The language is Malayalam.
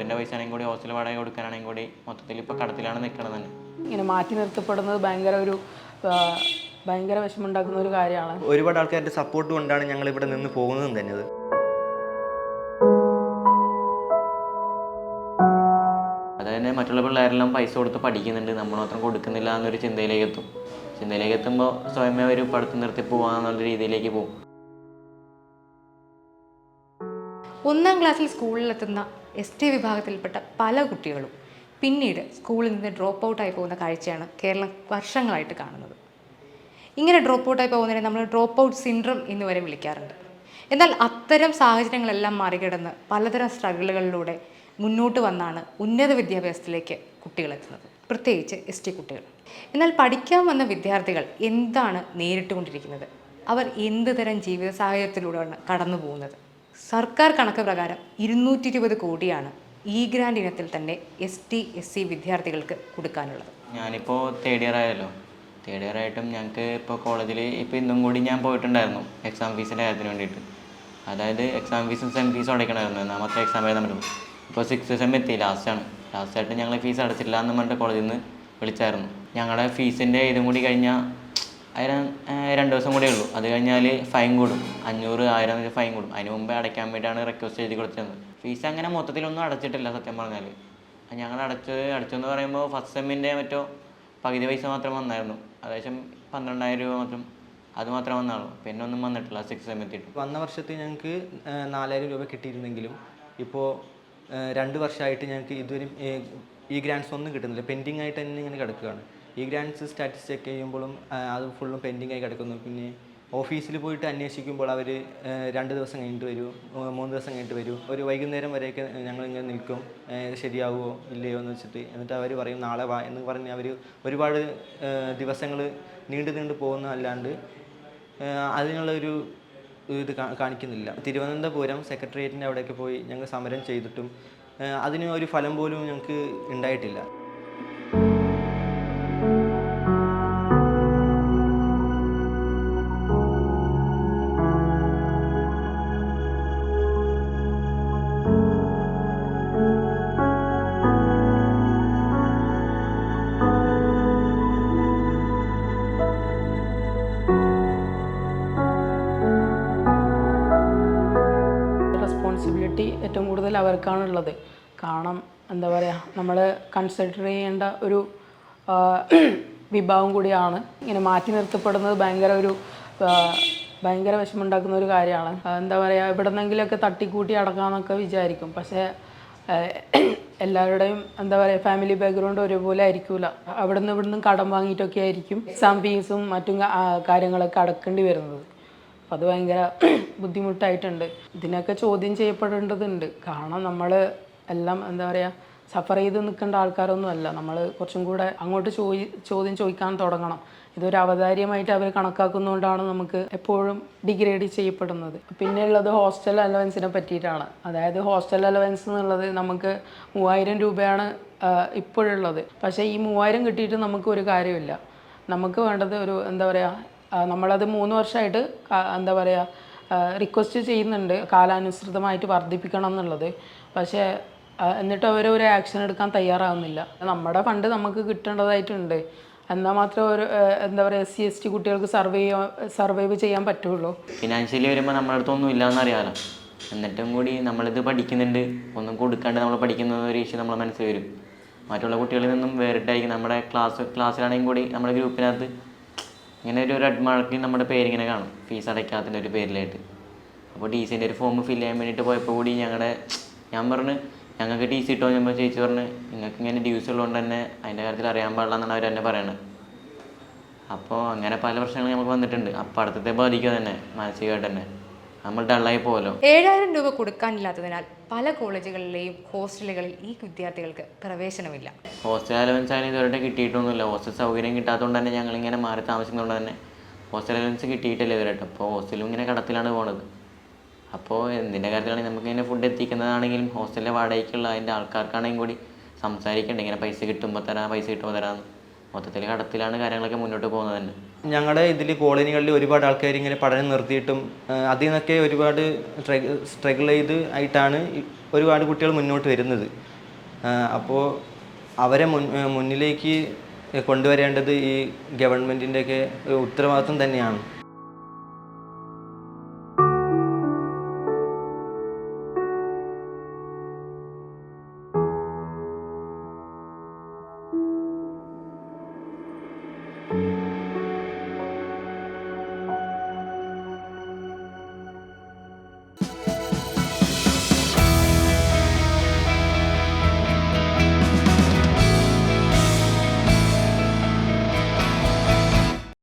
ഫുഡിന്റെ പൈസ ആണെങ്കിൽ കൂടി ഹോസ്റ്റൽ വാടക കൊടുക്കാനാണെങ്കിൽ കൂടി മൊത്തത്തിൽ ഇപ്പോൾ കടത്തിലാണ് നിൽക്കുന്നത് തന്നെ. ഇങ്ങനെ മാറ്റി നിർത്തപ്പെടുന്നത് ഭയങ്കര ഒരു ഭയങ്കര വിഷമുണ്ടാക്കുന്ന ഒരു കാര്യമാണ്. ഒരുപാട് ആൾക്കാരുടെ സപ്പോർട്ട് കൊണ്ടാണ് ഞങ്ങൾ ഇവിടെ നിന്ന് പോകുന്നതും തന്നെ അതന്നെ അതായത് മറ്റുള്ള പിള്ളേരെല്ലാം പൈസ കൊടുത്ത് പഠിക്കുന്നുണ്ട്. നമ്മൾ മാത്രം കൊടുക്കുന്നില്ല എന്നൊരു ചിന്തയിലേക്ക് എത്തും. ചിന്തയിലേക്ക് എത്തുമ്പോൾ സ്വയമേ ഒരു പഠിത്തം നിർത്തി പോകാന്നുള്ള രീതിയിലേക്ക് പോകും. ഒന്നാം ക്ലാസ്സിൽ സ്കൂളിലെത്തുന്ന എസ് ടി വിഭാഗത്തിൽപ്പെട്ട പല കുട്ടികളും പിന്നീട് സ്കൂളിൽ നിന്ന് ഡ്രോപ്പ് ഔട്ടായി പോകുന്ന കാഴ്ചയാണ് കേരളം വർഷങ്ങളായിട്ട് കാണുന്നത്. ഇങ്ങനെ ഡ്രോപ്പ് ഔട്ടായി പോകുന്നതിനെ നമ്മൾ ഡ്രോപ്പ് ഔട്ട് സിൻഡ്രം എന്ന് വരെ വിളിക്കാറുണ്ട്. എന്നാൽ അത്തരം സാഹചര്യങ്ങളെല്ലാം മറികടന്ന് പലതരം സ്ട്രഗിളുകളിലൂടെ മുന്നോട്ട് വന്നാണ് ഉന്നത വിദ്യാഭ്യാസത്തിലേക്ക് കുട്ടികളെത്തുന്നത് പ്രത്യേകിച്ച് എസ് ടി കുട്ടികൾ. എന്നാൽ പഠിക്കാൻ വന്ന വിദ്യാർത്ഥികൾ എന്താണ് നേരിട്ടുകൊണ്ടിരിക്കുന്നത്? അവർ എന്ത് തരം ജീവിത സാഹചര്യത്തിലൂടെയാണ് കടന്നു പോകുന്നത് സർക്കാർ കണക്ക് പ്രകാരം ഇരുന്നൂറ്റി ഇരുപത് കോടിയാണ് ഈ ഗ്രാൻഡ് ഇനത്തിൽ തന്നെ എസ് ടി എസ് സി വിദ്യാർത്ഥികൾക്ക് കൊടുക്കാനുള്ളത്. ഞാനിപ്പോൾ തേർഡ് ഇയർ ആയല്ലോ. തേർഡ് ഇയർ ആയിട്ടും ഞങ്ങൾക്ക് ഇപ്പോൾ കോളേജിൽ ഇപ്പോൾ ഇന്നും കൂടി ഞാൻ പോയിട്ടുണ്ടായിരുന്നു എക്സാം ഫീസിന്റെ കാര്യത്തിന് വേണ്ടിയിട്ട്. അതായത് എക്സാം ഫീസും സെം ഫീസും അടയ്ക്കണമായിരുന്നു എന്നാൽ മാത്രമേ എക്സാം എഴുതാൻ പറ്റുള്ളൂ ഇപ്പോൾ സിക്സ് സെം എത്തി ലാസ്റ്റാണ് ലാസ്റ്റായിട്ട് ഞങ്ങൾ ഫീസ് അടച്ചില്ല എന്ന് പറഞ്ഞിട്ട് കോളേജിൽ നിന്ന് വിളിച്ചായിരുന്നു. ഞങ്ങളുടെ ഫീസിന്റെ ഇതും കൂടി കഴിഞ്ഞാൽ അതിന് രണ്ട് ദിവസം കൂടെ ഉള്ളൂ. അത് കഴിഞ്ഞാൽ ഫൈൻ കൂടും. അഞ്ഞൂറ് ആയിരം വെച്ച് ഫൈൻ കൂടും. അതിന് മുമ്പേ അടയ്ക്കാൻ വേണ്ടിയിട്ടാണ് റിക്വസ്റ്റ് എഴുതി കൊടുത്തത് ഫീസ് അങ്ങനെ മൊത്തത്തിലൊന്നും അടച്ചിട്ടില്ല സത്യം പറഞ്ഞാൽ ഞങ്ങൾ അടച്ചത് അടച്ചെന്ന് പറയുമ്പോൾ ഫസ്റ്റ് സെമ്മിന്റെ മറ്റോ പകുതി പൈസ മാത്രം വന്നായിരുന്നു. ഏകദേശം പന്ത്രണ്ടായിരം രൂപ മാത്രം അത് മാത്രം വന്നുള്ളൂ പിന്നെ ഒന്നും വന്നിട്ടില്ല സിക്സ് സെം എത്തിയിട്ട്. വന്ന വർഷത്തിൽ ഞങ്ങൾക്ക് നാലായിരം രൂപ കിട്ടിയിരുന്നെങ്കിലും ഇപ്പോൾ രണ്ട് വർഷമായിട്ട് ഞങ്ങൾക്ക് ഇതുവരെയും ഈ ഗ്രാൻഡ്സ് ഒന്നും കിട്ടുന്നില്ല. പെൻഡിങ് ആയിട്ട് തന്നെ ഇങ്ങനെ കിടക്കുകയാണ്. ഈ ഗ്രാൻഡ്സ് സ്റ്റാറ്റസ് ചെക്ക് ചെയ്യുമ്പോഴും അത് ഫുള്ളും പെൻഡിങ് ആയി കിടക്കുന്നു. പിന്നെ ഓഫീസിൽ പോയിട്ട് അന്വേഷിക്കുമ്പോൾ അവർ രണ്ട് ദിവസം കഴിഞ്ഞിട്ട് വരൂ മൂന്ന് ദിവസം കഴിഞ്ഞിട്ട് വരൂ. ഒരു വൈകുന്നേരം വരെയൊക്കെ ഞങ്ങളിങ്ങനെ നിൽക്കും. ശരിയാവുമോ ഇല്ലയോ എന്ന് വെച്ചിട്ട്. എന്നിട്ട് അവർ പറയും നാളെ വാ എന്ന് പറഞ്ഞ് അവർ ഒരുപാട് ദിവസങ്ങൾ നീണ്ടു നീണ്ടു പോകുന്ന അല്ലാണ്ട് അതിനുള്ള ഒരു ഇത് കാണിക്കുന്നില്ല. തിരുവനന്തപുരം സെക്രട്ടേറിയറ്റിന്റെ അവിടെയൊക്കെ പോയി ഞങ്ങൾ സമരം ചെയ്തിട്ടും അതിന് ഒരു ഫലം പോലും ഞങ്ങൾക്ക് ഉണ്ടായിട്ടില്ല. റെസ്പോൺസിബിലിറ്റി ഏറ്റവും കൂടുതൽ അവർക്കാണുള്ളത്. കാരണം എന്താ പറയുക നമ്മൾ കൺസിഡർ ചെയ്യേണ്ട ഒരു വിഭാവം കൂടിയാണ്. ഇങ്ങനെ മാറ്റി നിർത്തപ്പെടുന്നത് ഭയങ്കര ഒരു ഭയങ്കര വിഷമമുണ്ടാക്കുന്ന ഒരു കാര്യമാണ്. എന്താ പറയുക ഇവിടെ നിന്നെങ്കിലുമൊക്കെ തട്ടിക്കൂട്ടി അടക്കാമെന്നൊക്കെ വിചാരിക്കും. പക്ഷേ എല്ലാവരുടെയും എന്താ പറയുക ഫാമിലി ബാക്ക്ഗ്രൗണ്ട് ഒരുപോലെ ആയിരിക്കില്ല അവിടെ നിന്ന് ഇവിടെ നിന്നും കടം വാങ്ങിയിട്ടൊക്കെ ആയിരിക്കും എക്സാം ഫീസും മറ്റും കാര്യങ്ങളൊക്കെ അടക്കേണ്ടി വരുന്നത്. അപ്പം അത് ഭയങ്കര ബുദ്ധിമുട്ടായിട്ടുണ്ട്. ഇതിനൊക്കെ ചോദ്യം ചെയ്യപ്പെടേണ്ടതുണ്ട്. കാരണം നമ്മൾ എല്ലാം എന്താ പറയുക സഫർ ചെയ്ത് നിൽക്കേണ്ട ആൾക്കാരൊന്നും അല്ല നമ്മൾ കുറച്ചും കൂടെ അങ്ങോട്ട് ചോദി ചോദ്യം ചോദിക്കാൻ തുടങ്ങണം. ഇതൊരു അവതാര്യമായിട്ട് അവർ കണക്കാക്കുന്നതുകൊണ്ടാണ് നമുക്ക് എപ്പോഴും ഡിഗ്രേഡ് ചെയ്യപ്പെടുന്നത്. പിന്നെ ഉള്ളത് ഹോസ്റ്റൽ അലവൻസിനെ പറ്റിയിട്ടാണ്. അതായത് ഹോസ്റ്റൽ അലവൻസ് എന്നുള്ളത് നമുക്ക് മൂവായിരം രൂപയാണ് ഇപ്പോഴുള്ളത്. പക്ഷേ ഈ മൂവായിരം കിട്ടിയിട്ട് നമുക്ക് ഒരു കാര്യമില്ല. നമുക്ക് വേണ്ടത് ഒരു എന്താ പറയുക നമ്മളത് മൂന്ന് വർഷമായിട്ട് എന്താ പറയുക റിക്വസ്റ്റ് ചെയ്യുന്നുണ്ട് കാലാനുസൃതമായിട്ട് വർദ്ധിപ്പിക്കണം എന്നുള്ളത്. പക്ഷേ എന്നിട്ട് അവർ ഒരു ആക്ഷൻ എടുക്കാൻ തയ്യാറാവുന്നില്ല. നമ്മുടെ ഫണ്ട് നമുക്ക് കിട്ടേണ്ടതായിട്ടുണ്ട്. എന്നാൽ മാത്രമേ ഒരു എന്താ പറയുക എസ് സി എസ് ടി കുട്ടികൾക്ക് സർവൈവ് സർവൈവ് ചെയ്യാൻ പറ്റുള്ളൂ. ഫിനാൻഷ്യലി വരുമ്പോൾ നമ്മുടെ അടുത്തൊന്നും ഇല്ലയെന്ന് അറിയാമല്ലോ എന്നിട്ടും കൂടി നമ്മളിത് പഠിക്കുന്നുണ്ട്. ഒന്നും കൊടുക്കാണ്ട് നമ്മൾ പഠിക്കുന്ന ഒരു ഇഷ്യൂ നമ്മൾ മനസ്സിൽ വരും. മറ്റുള്ള കുട്ടികളിൽ നിന്നും വേറിട്ടായിരിക്കും. നമ്മുടെ ക്ലാസ് ക്ലാസ്സിലാണെങ്കിൽ കൂടി നമ്മുടെ ഗ്രൂപ്പിനകത്ത് ഇങ്ങനെ ഒരു റെഡ് മാർക്കിൽ നമ്മുടെ പേരിങ്ങനെ കാണും. ഫീസ് അടയ്ക്കാത്തതിന്റെ ഒരു പേരിലായിട്ട്. അപ്പോൾ ടി സിന്റെ ഒരു ഫോം ഫില്ല് ചെയ്യാൻ വേണ്ടിയിട്ട് പോയപ്പോൾ കൂടി ഞങ്ങളുടെ ഞാൻ പറഞ്ഞു ഞങ്ങൾക്ക് ടി സി ഇട്ടോ? ഞാൻ ചേച്ചി പറഞ്ഞു നിങ്ങൾക്ക് ഇങ്ങനെ ഡ്യൂസ് ഉള്ളതുകൊണ്ട് തന്നെ അതിന്റെ കാര്യത്തിൽ അറിയാൻ പാടില്ല എന്നാണ് അവർ എന്നെ പറയണത് അപ്പോൾ അങ്ങനെ പല പ്രശ്നങ്ങളും നമുക്ക് വന്നിട്ടുണ്ട്. അപ്പോൾ അടുത്തത്തെ ബാധിക്കുക തന്നെ മാനസികമായിട്ട് തന്നെ. നമ്മൾ ഡള്ളായി പോലോ ഏഴായിരം രൂപ കൊടുക്കാനില്ലാത്തതിനാൽ പല കോളേജുകളിലെയും ഹോസ്റ്റലുകളിൽ ഈ വിദ്യാർത്ഥികൾക്ക് പ്രവേശനമില്ല. ഹോസ്റ്റൽ അലവൻസ് ആയാലും ഇതുവരെ കിട്ടിയിട്ടൊന്നുമില്ല. ഹോസ്റ്റൽ സൗകര്യം കിട്ടാത്തതുകൊണ്ട് തന്നെ ഞങ്ങൾ ഇങ്ങനെ മാറി താമസിക്കുന്നതുകൊണ്ട് തന്നെ ഹോസ്റ്റൽ അലവൻസ് കിട്ടിയിട്ടില്ല ഇതുവരെയായിട്ട് അപ്പോൾ ഹോസ്റ്റലും ഇങ്ങനെ കടത്തിലാണ് പോണത്. അപ്പോൾ എന്തിന്റെ കാര്യത്തിലാണെങ്കിൽ നമുക്ക് ഇങ്ങനെ ഫുഡ് എത്തിക്കുന്നതാണെങ്കിലും ഹോസ്റ്റലിലെ വാടകയ്ക്കുള്ള അതിന്റെ ആൾക്കാർക്കാണെങ്കിലും കൂടി സംസാരിക്കണ്ടേ? ഇങ്ങനെ പൈസ കിട്ടുമ്പോൾ തരാം പൈസ കിട്ടുമ്പോൾ തരാം മൊത്തത്തിൽ കടത്തിലാണ് കാര്യങ്ങളൊക്കെ മുന്നോട്ട് പോകുന്നത് തന്നെ. ഞങ്ങളുടെ ഇതിൽ കോളനികളിൽ ഒരുപാട് ആൾക്കാർ ഇങ്ങനെ പഠനം നിർത്തിയിട്ടും അതിൽ നിന്നൊക്കെ ഒരുപാട് സ്ട്രഗിൾ ചെയ്ത് ആയിട്ടാണ് ഒരുപാട് കുട്ടികൾ മുന്നോട്ട് വരുന്നത്. അപ്പോൾ അവരെ മുന്നിലേക്ക് കൊണ്ടുവരേണ്ടത് ഈ ഗവൺമെന്റിന്റെയൊക്കെ ഉത്തരവാദിത്വം തന്നെയാണ്.